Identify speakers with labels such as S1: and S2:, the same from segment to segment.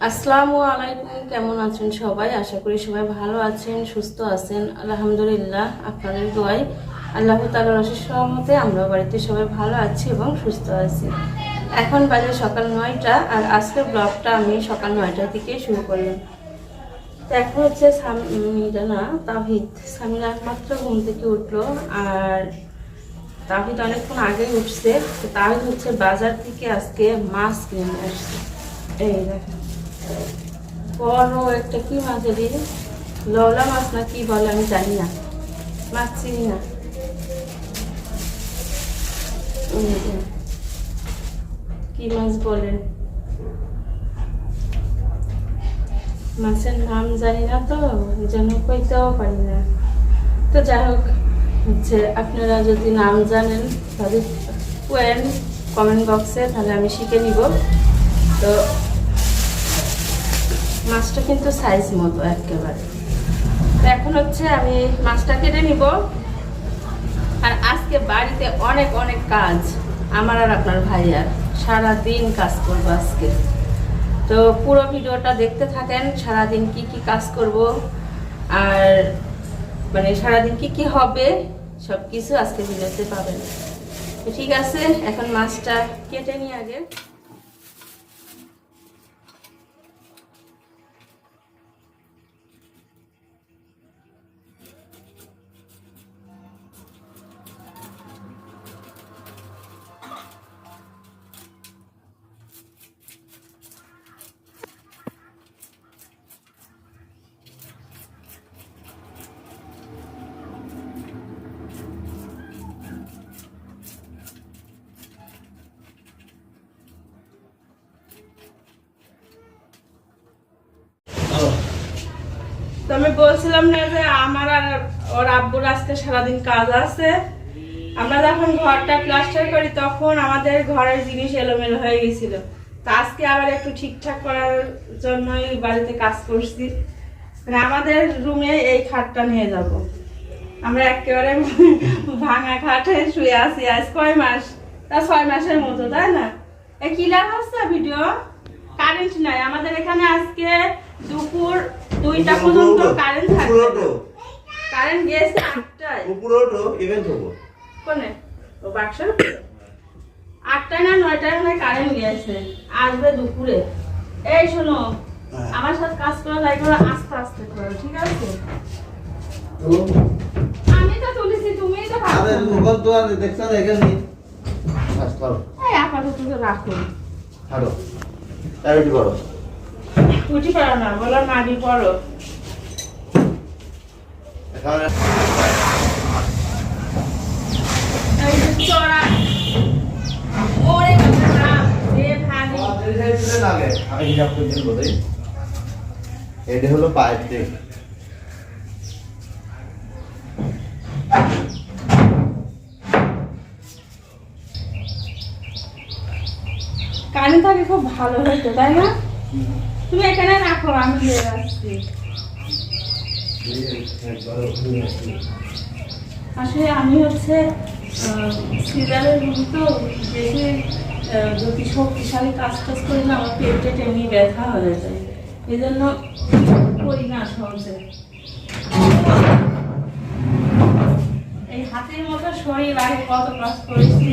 S1: আসসালামু আলাইকুম, কেমন আছেন সবাই? আশা করি সবাই ভালো আছেন, সুস্থ আছেন। আলহামদুলিল্লাহ, আপনাদের দোয়াই আল্লাহ তালার অশেষ সহমতে আমরা বাড়িতে সবাই ভালো আছি এবং সুস্থ আছি। এখন বাজে সকাল নয়টা, আর আজকের ব্লগটা আমি সকাল নয়টা থেকে শুরু করলাম। তো এখন হচ্ছে সামিরা না, তাহিদ। সামিরা মাত্র ঘুম থেকে উঠল, আর তাহিদ অনেকক্ষণ আগেই উঠছে। তাহিদ হচ্ছে বাজার থেকে আজকে মাছ কিনে আসছে। এই দেখেন। বড় একটা কি মাছ এটি লওলা মাছ না কি বলে আমি জানি না। মাছ চিনি না। কি মাছ বলে? মাছের নাম জানি না তো এই জন্য কইতেও পারি না। তো যাই হোক, হচ্ছে আপনারা যদি নাম জানেন, তাহলে কোয়েন কমেন্ট বক্সে, তাহলে আমি শিখে নিব। তো মাছটা কিন্তু সাইজ মতো একেবারে। তো এখন হচ্ছে আমি মাছটা কেটে নিব। আর আজকে বাড়িতে অনেক অনেক কাজ আমার আর আপনার ভাইয়ার। সারা দিন কাজ করব আজকে। তো পুরো ভিডিওটা দেখতে থাকেন, সারাদিন কি কি কাজ করব, আর মানে সারাদিন কি কি হবে সব কিছু আজকে ভিডিওতে পাবেন। ঠিক আছে, এখন মাছটা কেটে নিই আগে। আমি বলছিলাম না যে আমার আর ওর আব্বুর আজকে সারাদিন কাজ আছে। আমরা যখন ঘরটা প্লাস্টার করি, তখন আমাদের ঘরের জিনিস এলোমেলো হয়ে গেছিল। তো আজকে আবার একটু ঠিকঠাক করার জন্যই বাড়িতে কাজ করছি। মানে আমাদের রুমে এই খাটটা নিয়ে যাব। আমরা একেবারে ভাঙা খাটে শুয়ে আছি আজ কয় মাস? তা ছয় মাসের মতো, তাই না? এ কি লাভ হচ্ছে ভিডিও? কারেন্ট নাই। আমাদের এখানে আজকে দুপুর দুইটা পর্যন্ত কারেন্ট থাকবে। কারেন্ট গেছে আটটায়।
S2: উপরে ওঠো ইভেন্ট হব।
S1: কোনে? ও বাক্সের? আটটায় না নয়টায় মনে কারেন্ট গেছে। আসবে দুপুরে। এই শোনো
S2: হ্যাঁ।
S1: আমার সাথে কাজ করা যায় করে আস্তে আস্তে করো ঠিক আছে? আমি তো তুলেছি তুমিই তো না।
S2: মোবাইল তো আর দেখছ না এখানে বাস করো।
S1: এই আপাতত রাখো।
S2: হাঁটো তাই করো।
S1: উঠি পারো না বলো মাটি পড়ো।
S2: এটা হলো পাইপ দিয়ে
S1: কানে থাকে খুব ভালো হতো তাই না? তুমি এখানে রাখো, আমি নিয়ে আসছি। আসলে আমি হচ্ছে সিজারের রুম তো দেখে যদি শক্তিশালী কাজ টাজ করি না, আমার পেটে টেনে ব্যথা হয়ে যায়। এই জন্য করি না সহজে। এই হাতের মতো শরীর, আগে কত কাজ করেছি?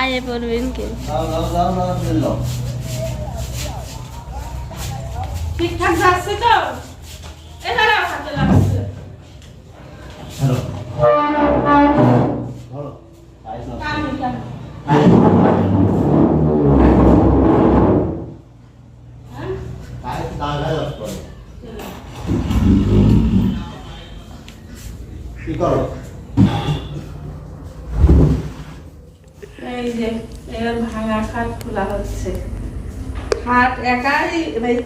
S3: পায়ে পড়বেন কি?
S1: ঠিকঠাক যাচ্ছে তো? এ হাতে লাগছে।
S2: হ্যালো। পাইপ
S1: কামি
S2: যাচ্ছে কি করো
S1: যে এবার ভাঙা খাট খোলা হচ্ছে খাট একাই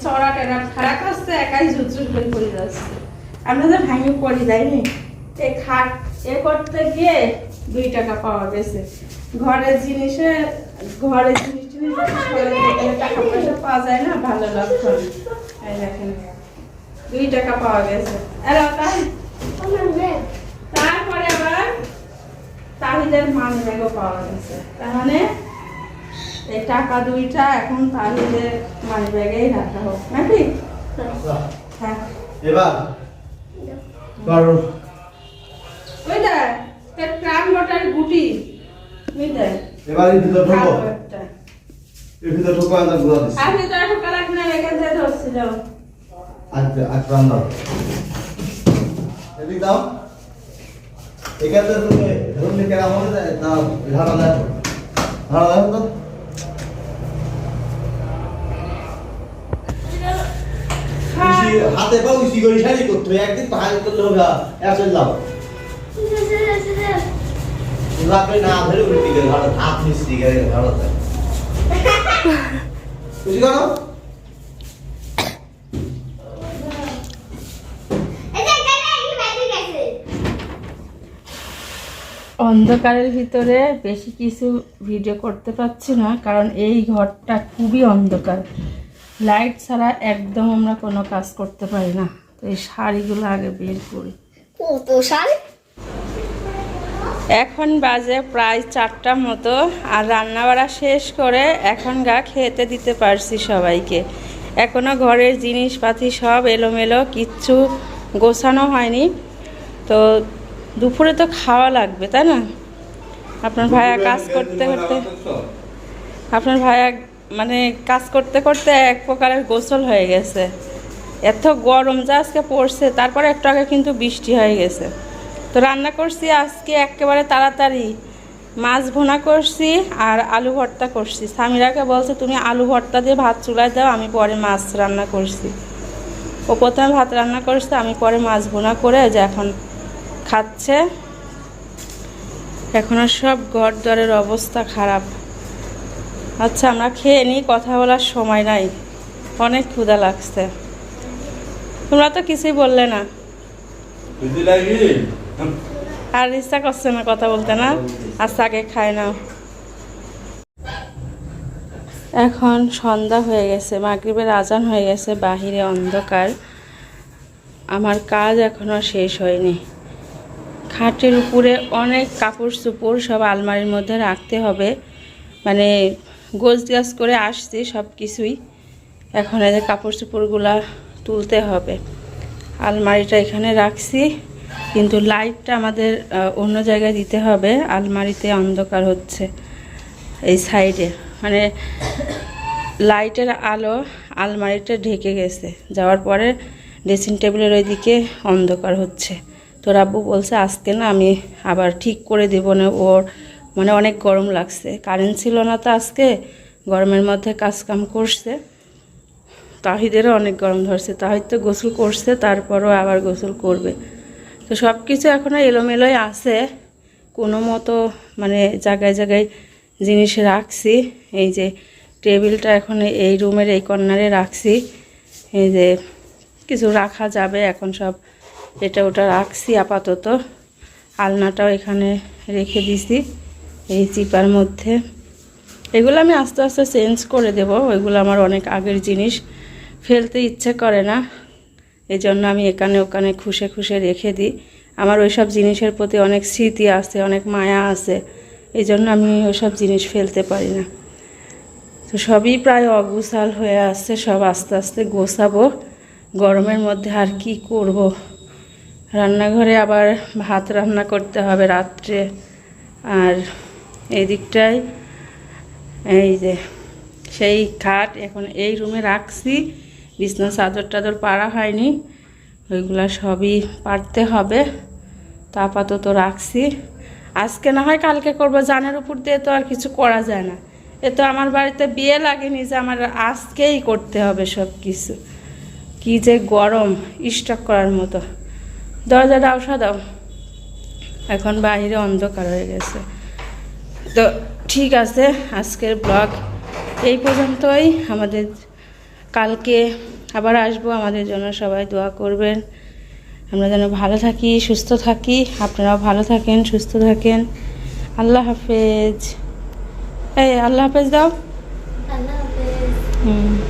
S1: চড়া টেরা খারাপ আসছে একাই ঝুরঝুর করে পড়ে যাচ্ছে। আমরা যে ভাঙে পড়ি যাইনি এই খাট এ করতে গিয়ে দুই টাকা পাওয়া গেছে। ঘরের জিনিসে ঘরের জিনিস টাকা পয়সা পাওয়া যায় না, ভালো লক্ষণ। এই দেখেন, দুই টাকা পাওয়া গেছে। আর তাই? তারপরে আবার তাহিদের মানি ব্যাগও পাওয়া গেছে। তার মানে এই টাকা দুইটা এখন তাহিদের মানি ব্যাগেই রাখা হোক নাকি হ্যাঁ
S2: এবার করো
S1: ওই দেখ তোর ক্রাম বটার গুটি ওই দেখ
S2: এবার এই ভিতর ঢোকো
S1: ভালো
S2: ভিতর ঢোকো আমরা গুঁড়া দিচ্ছি
S1: আর ভিতরে ঢোকা লাগবে না এখান থেকে ধরছিল
S2: আজ আজ রান দাও এদিক দাও এখান থেকে কেনা মনে না ঝাড়া দেয় ঝাড়া দেয় তো হাতে পাও ইসি করে, শাড়ি করতে হবে? একদিন পাহাড় করলে হবে এসে যাও। রাখবে না ধরে উল্টি গেলে ঝাড়া হাত মিস্ত্রি গেলে ঝাড়া বুঝি করো
S1: অন্ধকারের ভিতরে বেশি কিছু ভিডিও করতে পারছি না, কারণ এই ঘরটা খুবই অন্ধকার। লাইট ছাড়া একদম আমরা কোনো কাজ করতে পারি না। তো এই শাড়িগুলো আগে বের করি।
S3: কত সাল
S1: এখন বাজে প্রায় চারটা মতো আর রান্না বাড়া শেষ করে এখন গা খেতে দিতে পারছি সবাইকে। এখনও ঘরের জিনিসপাতি সব এলোমেলো কিচ্ছু গোছানো হয়নি। তো দুপুরে তো খাওয়া লাগবে তাই না? আপনার ভাইয়া কাজ করতে করতে আপনার ভাইয়া মানে কাজ করতে করতে এক প্রকারের গোসল হয়ে গেছে। এত গরম যা আজকে পড়ছে, তারপরে একটু আগে কিন্তু বৃষ্টি হয়ে গেছে। তো রান্না করছি আজকে একেবারে তাড়াতাড়ি। মাছ ভোনা করছি আর আলু ভর্তা করছি। স্বামীরাকে বলছে, তুমি আলু ভর্তা দিয়ে ভাত চুলায় দাও, আমি পরে মাছ রান্না করছি। ও প্রথমে ভাত রান্না করছে, আমি পরে মাছ ভুনা করে যে এখন খাচ্ছে। এখনও সব ঘর দরের অবস্থা খারাপ। আচ্ছা আমরা খেয়ে নিই কথা বলার সময় নাই। অনেক ক্ষুধা লাগছে। তোমরা তো কিছুই বললে না। আর ইচ্ছা করছে না কথা বলতে না? আচ্ছা আগে খায় না। এখন সন্ধ্যা হয়ে গেছে মাগরিবের আজান হয়ে গেছে বাহিরে অন্ধকার। আমার কাজ এখনও শেষ হয়নি। খাটের উপরে অনেক কাপড় চোপড় সব আলমারির মধ্যে রাখতে হবে। মানে গোছ গাছ করে আসছি সব কিছুই এখন এই যে কাপড় চোপড়গুলা তুলতে হবে। আলমারিটা এখানে রাখছি, কিন্তু লাইটটা আমাদের অন্য জায়গায় দিতে হবে। আলমারিতে অন্ধকার হচ্ছে এই সাইডে। মানে লাইটের আলো আলমারিটা ঢেকে গেছে। যাওয়ার পরে ড্রেসিং টেবিলের ওইদিকে অন্ধকার হচ্ছে। তো রাব্বু বলছে, আজকে না আমি আবার ঠিক করে দেবো না ওর মানে অনেক গরম লাগছে। কারেন্ট ছিল না তো আজকে, গরমের মধ্যে কাজ কাম করছে। তাহিদেরও অনেক গরম ধরছে। তাহিদ তো গোসল করছে, তারপরও আবার গোসল করবে। তো সব কিছু এখনও এলোমেলোই আছে। কোনো মতো মানে জায়গায় জায়গায় জিনিস রাখছি। এই যে টেবিলটা এখন এই রুমের এই কর্নারে রাখছি। এই যে কিছু রাখা যাবে, এখন সব এটা ওটা রাখছি আপাতত। আলনাটাও এখানে রেখে দিছি। এই চিপার মধ্যে। এগুলো আমি আস্তে আস্তে চেঞ্জ করে দেব। ওইগুলো আমার অনেক আগের জিনিস। ফেলতে ইচ্ছে করে না। এই জন্য আমি এখানে ওখানে খুশে খুশে রেখে দিই। আমার ওইসব জিনিসের প্রতি অনেক স্মৃতি আছে, অনেক মায়া আছে। এই জন্য আমি ওইসব জিনিস ফেলতে পারি না। তো সবই প্রায় অগুছাল হয়ে আসছে সব আস্তে আস্তে গোছাবো। গরমের মধ্যে আর কি করব? রান্নাঘরে আবার ভাত রান্না করতে হবে রাত্রে। আর এই এই যে সেই খাট এখন এই রুমে রাখছি। বিছনা, চাদর টাদর পাড়া হয়নি, ওইগুলা সবই পারতে হবে। তা আপাতত রাখছি। আজকে না হয় কালকে করব, জানের উপর দিয়ে তো আর কিছু করা যায় না। এ তো আমার বাড়িতে বিয়ে লাগেনি যে আমার আজকেই করতে হবে সব কিছু কি যে গরম, স্টক করার মতো। দরজা দাও দাও। এখন বাইরে অন্ধকার হয়ে গেছে। তো ঠিক আছে আজকের ব্লগ এই পর্যন্তই। আমাদের কালকে আবার আসব আমাদের জন্য সবাই দোয়া করবেন। আমরা যেন ভালো থাকি সুস্থ থাকি। আপনারাও ভালো থাকেন সুস্থ থাকেন। আল্লাহ হাফেজ। এই আল্লাহ হাফেজ দাও। হুম।